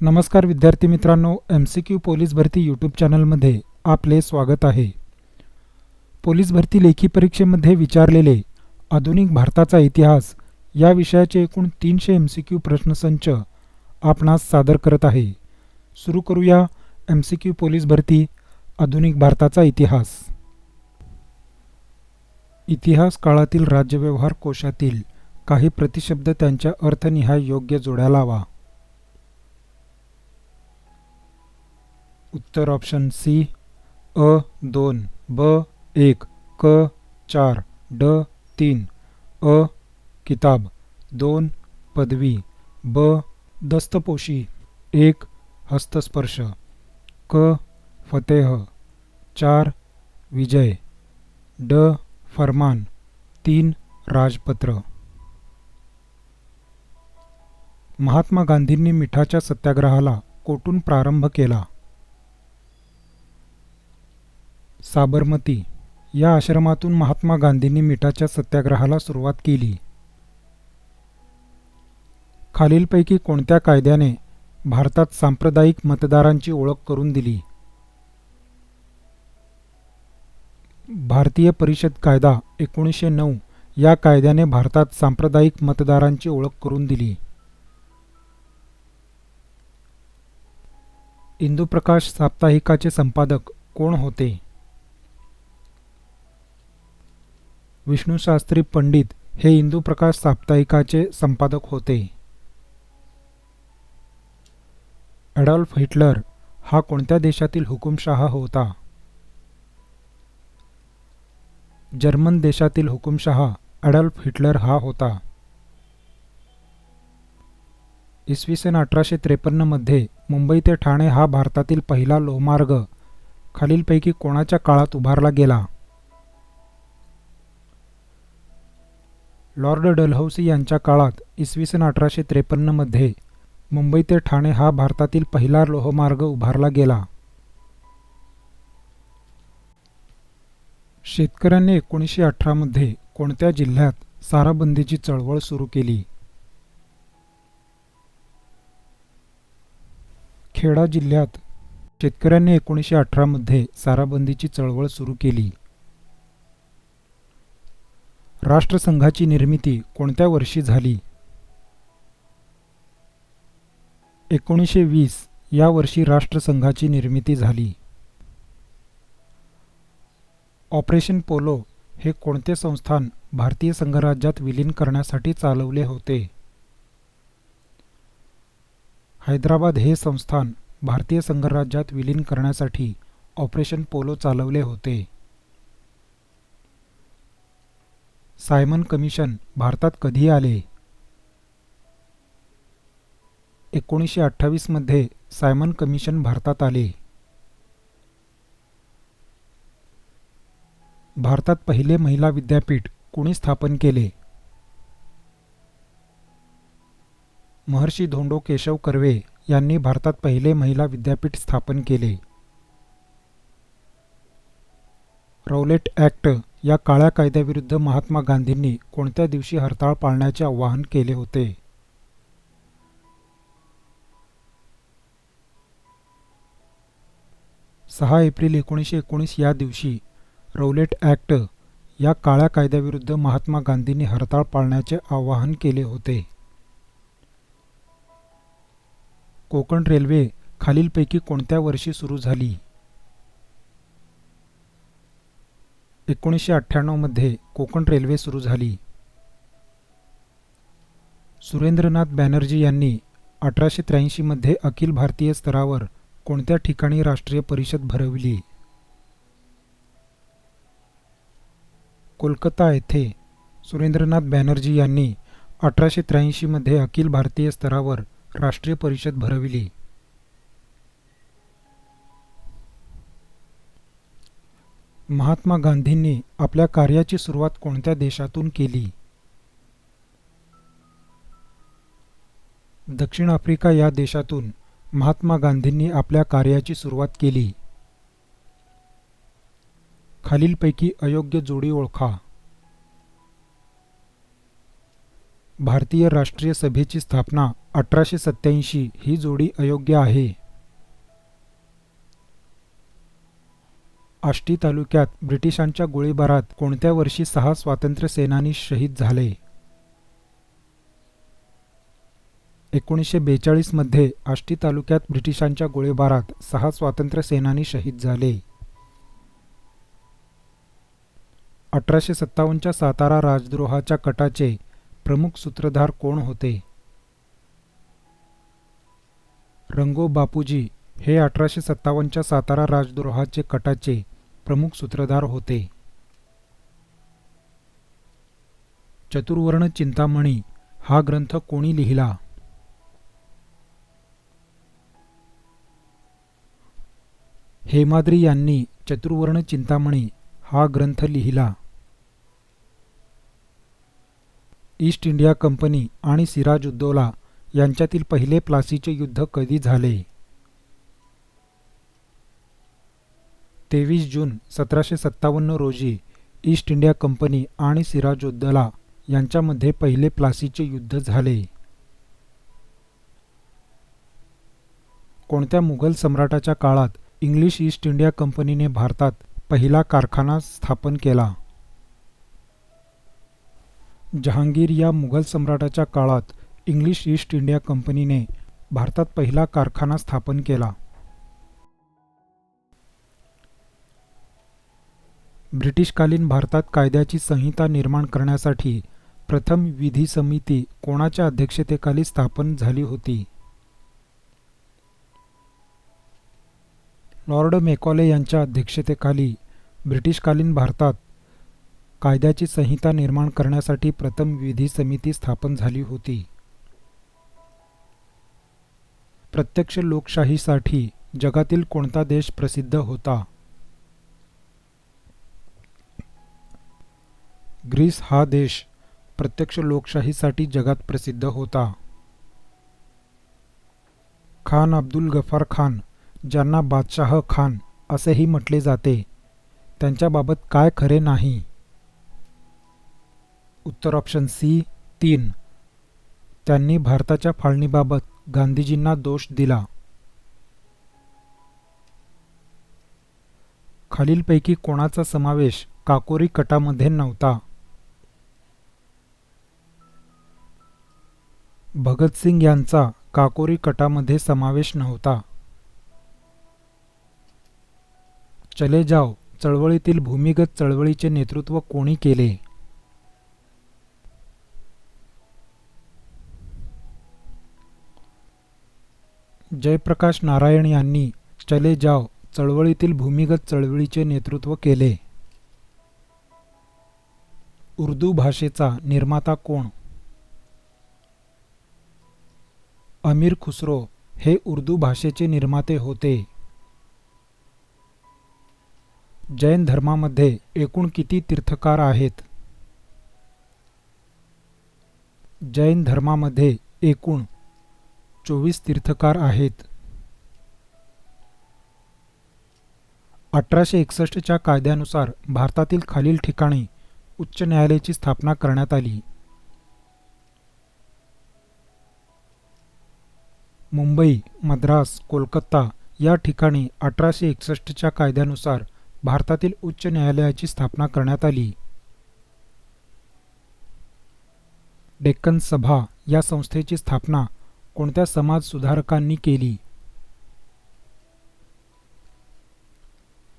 नमस्कार विद्यार्थी मित्रांनो एम सी क्यू पोलीस भरती यूट्यूब चॅनलमध्ये आपले स्वागत आहे. पोलीस भरती लेखी परीक्षेमध्ये विचारलेले आधुनिक भारताचा इतिहास या विषयाचे एकूण तीनशे एम सी क्यू प्रश्नसंच आपणास सादर करत आहे. सुरू करूया एम सी क्यू पोलीस भरती आधुनिक भारताचा इतिहास. इतिहास काळातील राज्यव्यवहार कोशातील काही प्रतिशब्द त्यांच्या अर्थनिहाय योग्य जोड्या लावा. उत्तर ऑप्शन सी अ दोन ब एक क चार ड तीन अ किताब दोन पदवी ब दस्तपोशी एक हस्तस्पर्श क फतेह चार विजय ड फरमान तीन राजपत्र. महात्मा गांधींनी मिठाच्या सत्याग्रहाला कोठून प्रारंभ केला. साबरमती या आश्रमातून महात्मा गांधींनी मिठाच्या सत्याग्रहाला सुरुवात केली. खालीलपैकी कोणत्या कायद्याने भारतात सांप्रदायिक मतदारांची ओळख करून दिली? भारतीय परिषद कायदा एकोणीसशे नऊ या कायद्याने भारतात सांप्रदायिक मतदारांची ओळख करून दिली. इंदुप्रकाश साप्ताहिकाचे संपादक कोण होते? विष्णूशास्त्री पंडित हे इंदुप्रकाश साप्ताहिकाचे संपादक होते. ॲडॉल्फ हिटलर हा कोणत्या देशातील हुकुमशहा होता? जर्मन देशातील हुकुमशहा ॲडॉल्फ हिटलर हा होता. इसवी सन अठराशे त्रेपन्नमध्ये मुंबई ते ठाणे हा भारतातील पहिला लोहमार्ग खालीलपैकी कोणाच्या काळात उभारला गेला? लॉर्ड डलहौसी यांच्या काळात इसवी सन अठराशे त्रेपन्नमध्ये मुंबई ते ठाणे हा भारतातील पहिला लोहमार्ग उभारला गेला. शेतकऱ्यांनी एकोणीसशे अठरामध्ये कोणत्या जिल्ह्यात साराबंदीची चळवळ सुरू केली? खेडा जिल्ह्यात शेतकऱ्यांनी एकोणीसशे अठरामध्ये साराबंदीची चळवळ सुरू केली. राष्ट्रसंघाची निर्मिती कोणत्या वर्षी झाली? एकोणीसशे वीस या वर्षी राष्ट्रसंघाची निर्मिती झाली. ऑपरेशन पोलो हे कोणते संस्थान भारतीय संघराज्यात विलीन करण्यासाठी चालवले होते? हैदराबाद हे संस्थान भारतीय संघराज्यात विलीन करण्यासाठी ऑपरेशन पोलो चालवले होते. सायमन कमिशन भारतात कधी आले. एकोणीसशे अठ्ठावीसमध्ये सायमन कमिशन भारतात आले. भारतात पहिले महिला विद्यापीठ कुणी स्थापन केले? महर्षी धोंडो केशव कर्वे यांनी भारतात पहिले महिला विद्यापीठ स्थापन केले. रौलेट ॲक्ट या काळ्या कायद्याविरुद्ध महात्मा गांधींनी कोणत्या दिवशी हरताळ पाळण्याचे आवाहन केले होते? सहा एप्रिल एकोणीसशे एकोणीस या दिवशी रौलेट ॲक्ट या काळ्या कायद्याविरुद्ध महात्मा गांधींनी हरताळ पाळण्याचे आवाहन केले होते. कोकण रेल्वे खालीलपैकी कोणत्या वर्षी सुरू झाली? एकोणीसशे अठ्ठ्याण्णवमध्ये कोकण रेल्वे सुरू झाली. सुरेंद्रनाथ बॅनर्जी यांनी अठराशे त्र्याऐंशीमध्ये अखिल भारतीय स्तरावर कोणत्या ठिकाणी राष्ट्रीय परिषद भरवली? कोलकाता येथे सुरेंद्रनाथ बॅनर्जी यांनी अठराशे त्र्याऐंशीमध्ये अखिल भारतीय स्तरावर राष्ट्रीय परिषद भरविली. महात्मा गांधींनी आपल्या कार्याची सुरुवात कोणत्या देशातून केली? दक्षिण आफ्रिका या देशातून महात्मा गांधींनी आपल्या कार्याची सुरुवात केली. खालीलपैकी अयोग्य जोडी ओळखा. भारतीय राष्ट्रीय सभेची स्थापना अठराशे सत्याऐंशी ही जोडी अयोग्य आहे. आष्टी तालुक्यात ब्रिटिशांच्या गोळीबारात कोणत्या वर्षी सहा स्वातंत्र्य सेनानी शहीद झाले? एकोणीसशे बेचाळीसमध्ये आष्टी तालुक्यात ब्रिटिशांच्या गोळीबारात सहा स्वातंत्र्य सेनानी शहीद झाले. अठराशे सत्तावन्नच्या सातारा राजद्रोहाच्या कटाचे प्रमुख सूत्रधार कोण होते? रंगो बापूजी हे अठराशे सत्तावन्नच्या सातारा राजद्रोहाचे कटाचे प्रमुख सूत्रधार होते. चतुर्वर्ण चिंतामणी हा ग्रंथ कोणी लिहिला? हेमाद्री यांनी चतुर्वर्ण चिंतामणी हा ग्रंथ लिहिला. ईस्ट इंडिया कंपनी आणि सिराज उद्दौला यांच्यातील पहिले प्लासीचे युद्ध कधी झाले? तेवीस जून सतराशे सत्तावन्न रोजी ईस्ट इंडिया कंपनी आणि सिराजोद्दला यांच्यामध्ये पहिले प्लासीचे युद्ध झाले. कोणत्या मुघल सम्राटाच्या काळात इंग्लिश ईस्ट इंडिया कंपनीने भारतात पहिला कारखाना स्थापन केला? जहांगीर या मुघल सम्राटाच्या काळात इंग्लिश ईस्ट इंडिया कंपनीने भारतात पहिला कारखाना स्थापन केला. ब्रिटिशकालीन भारतात कायद्याची संहिता निर्माण करण्यासाठी प्रथम विधी समिती कोणाच्या अध्यक्षतेखाली स्थापन झाली होती? लॉर्ड मेकॉले यांच्या अध्यक्षतेखाली ब्रिटिशकालीन भारतात कायद्याची संहिता निर्माण करण्यासाठी प्रथम विधी समिती स्थापन झाली होती. प्रत्यक्ष लोकशाहीसाठी जगातील कोणता देश प्रसिद्ध होता? ग्रीस हा देश प्रत्यक्ष लोकशाहीसाठी जगात प्रसिद्ध होता. खान अब्दुल गफार खान ज्यांना बादशाह खान असेही म्हटले जाते त्यांच्याबाबत काय खरे नाही? उत्तर ऑप्शन सी तीन. त्यांनी भारताच्या फाळणीबाबत गांधीजींना दोष दिला. खालीलपैकी कोणाचा समावेश काकोरी कटामध्ये नव्हता? भगतसिंग यांचा काकोरी कटामध्ये समावेश नव्हता. चले जाव चळवळीतील भूमिगत चळवळीचे नेतृत्व कोणी केले? जयप्रकाश नारायण यांनी चले जाव चळवळीतील भूमिगत चळवळीचे नेतृत्व केले. उर्दू भाषेचा निर्माता कोण? अमीर खुसरो हे उर्दू भाषेचे निर्माते होते. जैन धर्मामध्ये एकूण किती तीर्थकार आहेत? जैन धर्मामध्ये एकूण चोवीस तीर्थकार आहेत. अठराशे एकसष्टच्या कायद्यानुसार भारतातील खालील ठिकाणी उच्च न्यायालयाची स्थापना करण्यात आली. मुंबई मद्रास कोलकाता या ठिकाणी अठराशे एकसष्टच्या कायद्यानुसार भारतातील उच्च न्यायालयाची स्थापना करण्यात आली. डेक्कन सभा या संस्थेची स्थापना कोणत्या समाज सुधारकांनी केली?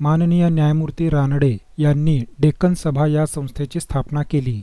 माननीय न्यायमूर्ती रानडे यांनी डेक्कन सभा या संस्थेची स्थापना केली.